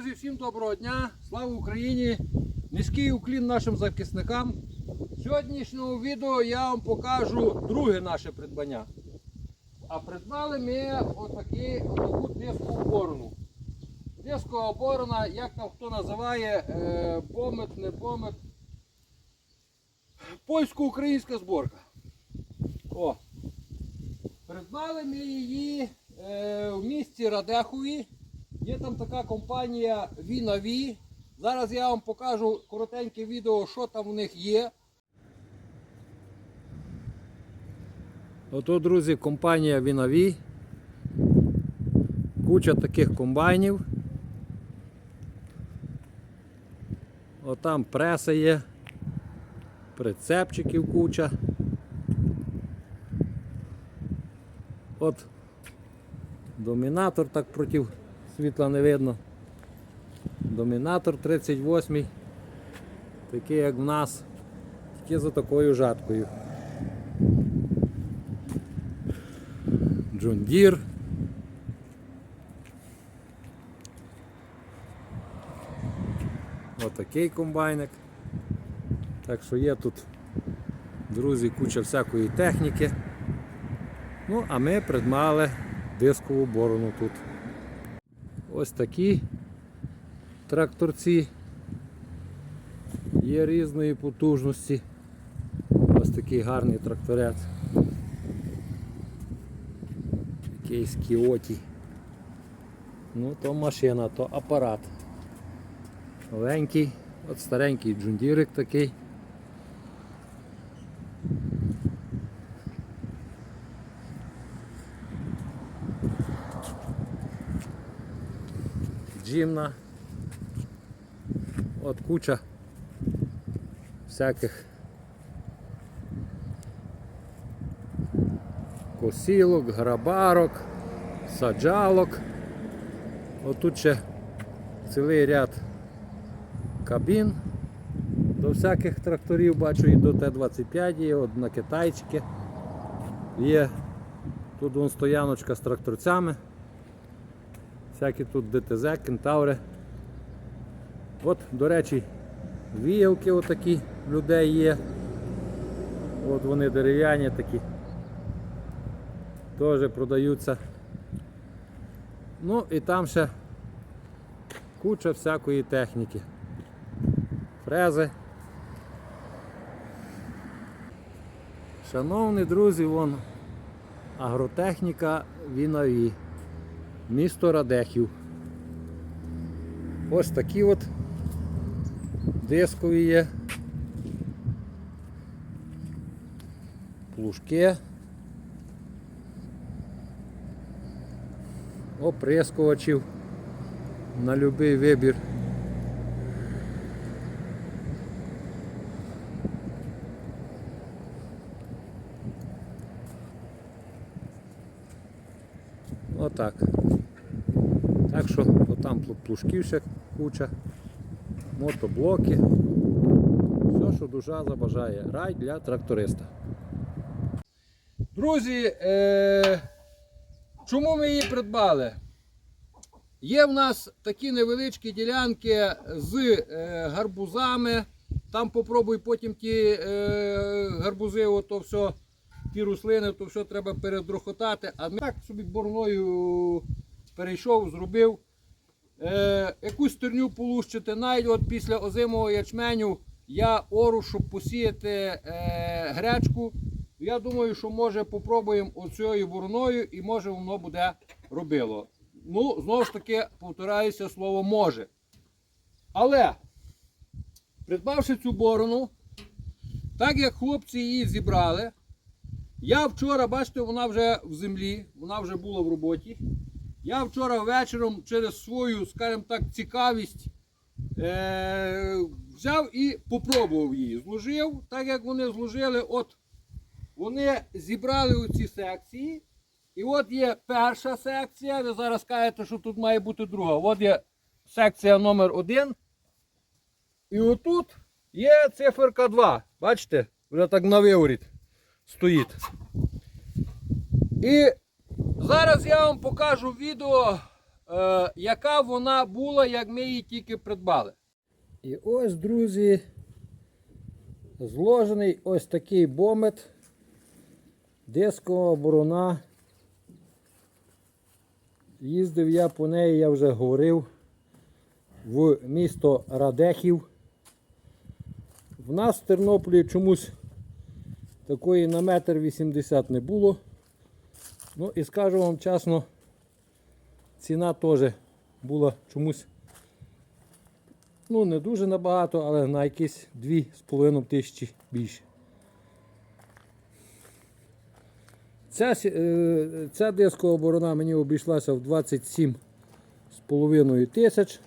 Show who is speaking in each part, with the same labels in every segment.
Speaker 1: Друзі, всім доброго дня! Слава Україні! Низький уклін нашим захисникам. В сьогоднішньому відео я вам покажу друге наше придбання. А придбали ми отакі, отаку дискову борону. Дискова борона, як там хто називає, е, помет, не помет. Польсько-українська зборка. О. Придбали ми її е, в місті Радехові. Є там така компанія Вінаві. Зараз я вам покажу коротеньке відео, що там у них є. Ото, друзі, компанія Вінаві. Куча таких комбайнів. Отам преса є. Прицепчиків куча. От домінатор так проти світла не видно. Домінатор 38 такий як в нас, тільки за такою жаткою. Джондір. Отакий комбайник. Так що є тут, друзі, куча всякої техніки. Ну, а ми придмали дискову борону тут. Ось такі тракторці є різної потужності. Ось такий гарний тракторець. Якийсь кіоті. Ну, то машина, то апарат. Новенький, от старенький джундірик такий. Джимна. От куча всяких косілок, грабарок, саджалок. Отут ще цілий ряд кабін до всяких тракторів, бачу і до Т-25 є, от на китайчики. Є тут вон стояночка з тракторцями. Всякі тут ДТЗ, кентаври. От, до речі, віялки отакі людей є. От вони дерев'яні такі. Теж продаються. Ну і там ще куча всякої техніки. Фрези. Шановні друзі, вон агротехніка Вінові місто Радехів. Ось такі от дискові є. Плужки. Оприскувачів на будь-який вибір. Отак. Що там плужків ще куча, мотоблоки. Все, що душа забажає. Рай для тракториста. Друзі, е- чому ми її придбали? Є в нас такі невеличкі ділянки з е, гарбузами. Там попробуй потім ті е, гарбузи, ото все, ті рослини, то все треба передрохотати. А ми так собі борною перейшов, зробив. Е, якусь стерню полущити, навіть от після озимого ячменю я ору, щоб посіяти е, гречку. Я думаю, що може попробуємо оцією бороною і може воно буде робило. Ну, знову ж таки, повторяюся слово може. Але, придбавши цю борону, так як хлопці її зібрали, я вчора, бачите, вона вже в землі, вона вже була в роботі. Я вчора вечором через свою, скажімо так, цікавість е- взяв і попробував її. Зложив, так як вони зложили, от вони зібрали оці секції. І от є перша секція. Ви зараз кажете, що тут має бути друга. От є секція номер 1 І отут є циферка 2. Бачите? Вже так на виворіт стоїть. І зараз я вам покажу відео е, яка вона була, як ми її тільки придбали. І ось, друзі, зложений ось такий бомет дискова борона. Їздив я по неї, я вже говорив, в місто Радехів. В нас в Тернополі чомусь такої на метр 80 не було. Ну і скажу вам чесно, ціна теж була чомусь ну не дуже набагато, але на якісь 2,5 тисячі більше. Ця, е, ця дискова борона мені обійшлася в 27,5 тисяч.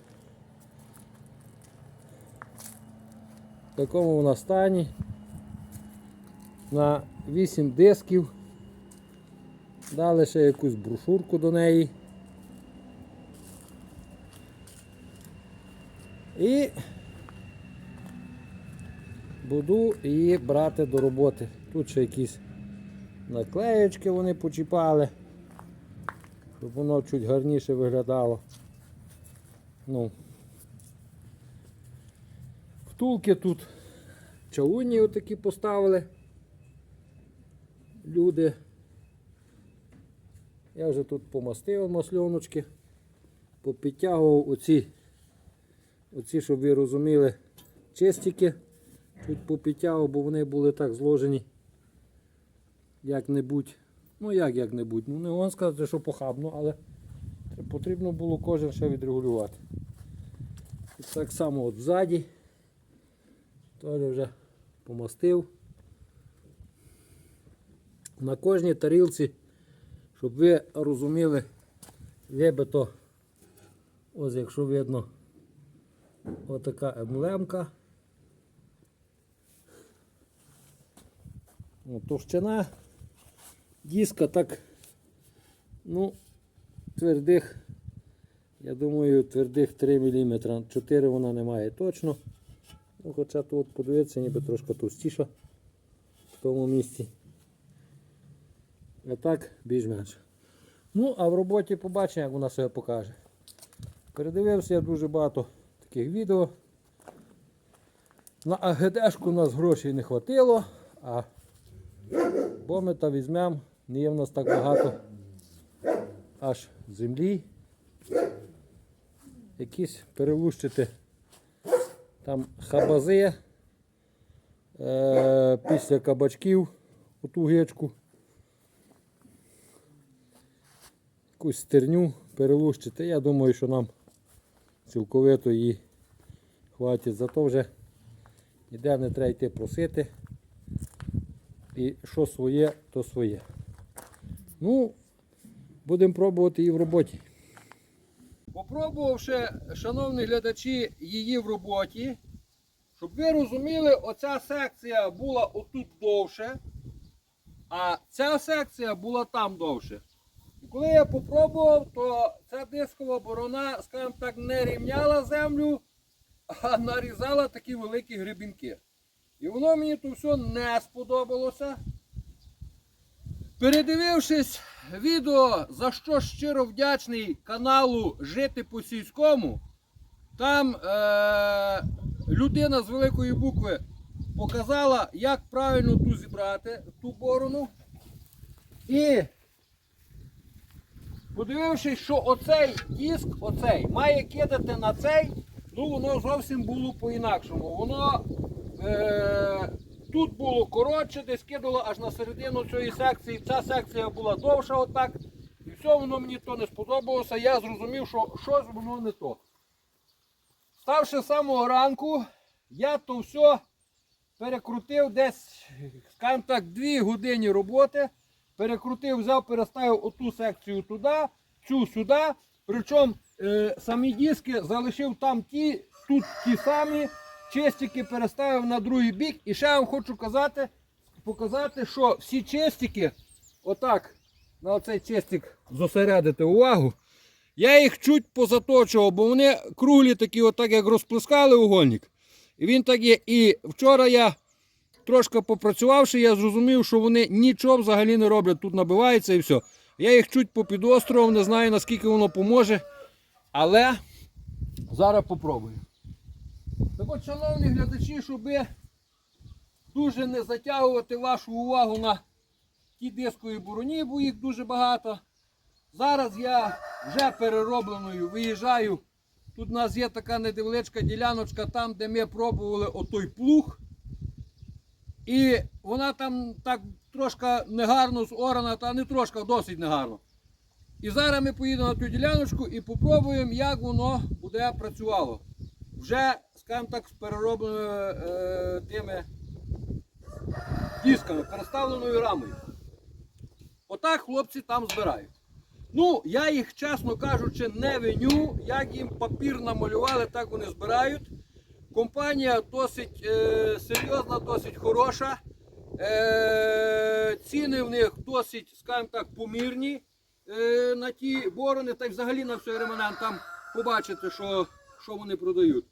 Speaker 1: В такому вона стані. На 8 дисків. Дали ще якусь брошурку до неї. І буду її брати до роботи. Тут ще якісь наклеєчки вони почіпали, щоб воно чуть гарніше виглядало. Ну. Втулки тут чавунні отакі поставили. Люди. Я вже тут помастив масльоночки, попідтягував оці, оці, щоб ви розуміли, чистики. Чуть попідтягував, бо вони були так зложені як-небудь. Ну як як-небудь. Ну не можна сказати, що похабно, але потрібно було кожен ще відрегулювати. І так само от ззаді. Теж вже помастив. На кожній тарілці, щоб ви розуміли, вибито, ось якщо видно, отака емблемка. О, Товщина диска так, ну, твердих, я думаю, твердих 3 мм. 4 вона не має точно. Ну, хоча тут подивитися, ніби трошки товстіша в тому місці. А так більш-менш. Ну, а в роботі побачимо, як вона себе покаже. Передивився я дуже багато таких відео. На АГДшку у нас грошей не хватило, а бомета візьмемо, не є в нас так багато аж землі. Якісь перелущити там хабази е, після кабачків оту гечку. Якусь стерню перелущити. Я думаю, що нам цілковито її хватить. Зато вже ніде не треба йти просити. І що своє, то своє. Ну, будемо пробувати її в роботі. Попробувавши, шановні глядачі, її в роботі, щоб ви розуміли, оця секція була отут довше, а ця секція була там довше. Коли я попробував, то ця дискова борона, скажімо так, не рівняла землю, а нарізала такі великі грибінки. І воно мені то все не сподобалося. Передивившись відео, за що щиро вдячний каналу Жити по сільському, там е- людина з великої букви показала, як правильно ту зібрати, ту борону. І подивившись, що оцей диск, оцей, має кидати на цей, ну воно зовсім було по-інакшому. Воно е- тут було коротше, десь кидало аж на середину цієї секції. Ця секція була довша отак. І все воно мені то не сподобалося. Я зрозумів, що щось воно не то. Ставши з самого ранку, я то все перекрутив десь, скажімо так, 2 години роботи. Перекрутив, взяв, переставив оту секцію туди, цю сюди. Причому е, самі диски залишив там ті, тут ті самі. Чистики переставив на другий бік. І ще я вам хочу казати, показати, що всі чистики, отак, на оцей чистик зосередити увагу. Я їх чуть позаточував, бо вони круглі такі, отак як розплескали угольник. І він так є. І вчора я трошки попрацювавши, я зрозумів, що вони нічого взагалі не роблять. Тут набивається і все. Я їх чуть попідострував, не знаю наскільки воно поможе. Але зараз попробую. Так от, шановні глядачі, щоб дуже не затягувати вашу увагу на ті дискові буруні, бо їх дуже багато. Зараз я вже переробленою виїжджаю. Тут у нас є така невеличка діляночка, там, де ми пробували отой плуг. І вона там так трошки негарно зорана, та не трошки, досить негарно. І зараз ми поїдемо на ту діляночку і попробуємо, як воно буде працювало. Вже, скажімо так, з переробленими е, тими дисками, переставленою рамою. Отак хлопці там збирають. Ну, я їх, чесно кажучи, не виню. Як їм папір намалювали, так вони збирають. Компанія досить е, серйозна, досить хороша. Е, ціни в них досить, скажімо так, помірні е, на ті борони, та й взагалі на все ремонент там побачите, що, що вони продають.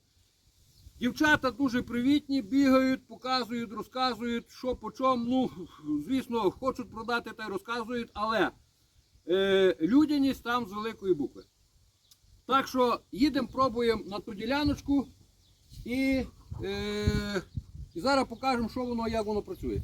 Speaker 1: Дівчата дуже привітні, бігають, показують, розказують, що по чому. Ну, звісно, хочуть продати та й розказують, але е, людяність там з великої букви. Так що їдемо, пробуємо на ту діляночку і, е, і зараз покажемо, що воно, як воно працює.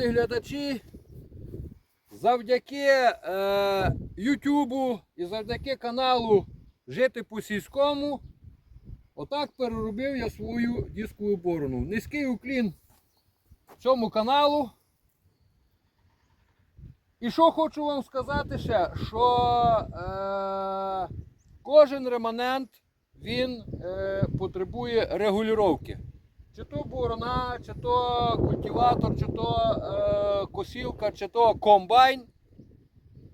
Speaker 1: Шановні глядачі, завдяки е, Ютубу і завдяки каналу Жити по сільському, отак переробив я свою дискову борону. Низький уклін цьому каналу. І що хочу вам сказати ще, що е, кожен реманент він е, потребує регулювання. Чи то борона, чи то культиватор, чи то е, косілка, чи то комбайн.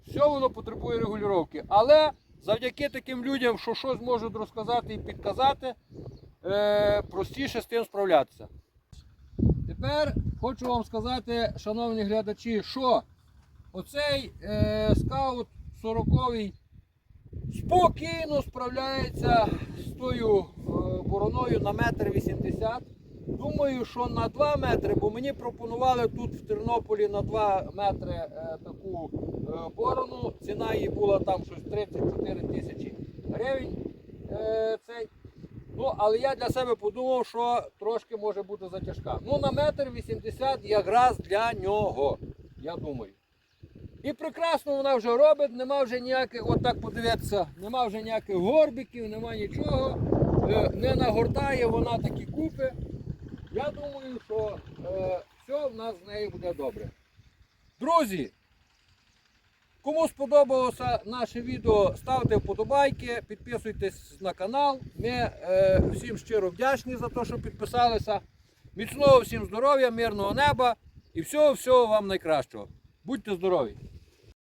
Speaker 1: Все воно потребує регулювання. Але завдяки таким людям, що щось можуть розказати і підказати, е, простіше з тим справлятися. Тепер хочу вам сказати, шановні глядачі, що оцей е, скаут 40-й спокійно справляється з тою е, бороною на метр 80. Думаю, що на 2 метри, бо мені пропонували тут в Тернополі на 2 метри е, таку е, борону. Ціна її була там щось 34 тисячі гривень. Е, цей. Ну, але я для себе подумав, що трошки може бути затяжка. Ну, на метр 80 якраз для нього, я думаю. І прекрасно вона вже робить, нема вже ніяких, от так подивитися, нема вже ніяких горбиків, нема нічого. Е, не нагортає вона такі купи. Я думаю, що е, все в нас з нею буде добре. Друзі, кому сподобалося наше відео, ставте вподобайки, підписуйтесь на канал. Ми е, всім щиро вдячні за те, що підписалися. Міцного всім здоров'я, мирного неба і всього-всього вам найкращого. Будьте здорові!